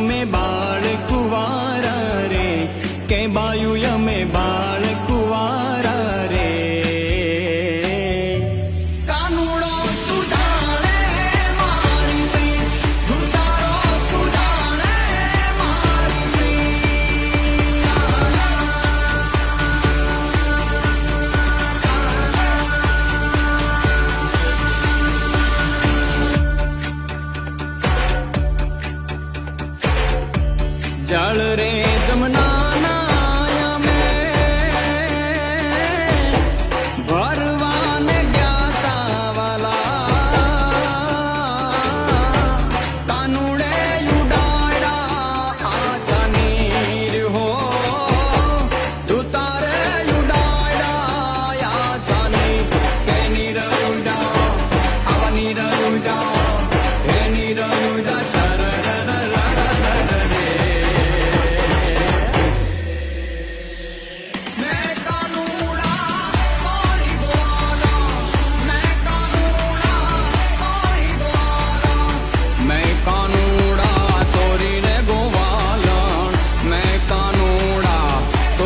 અમે બાળ કુવારા રે કે બાયું અમે બાળ જાળ રે જમના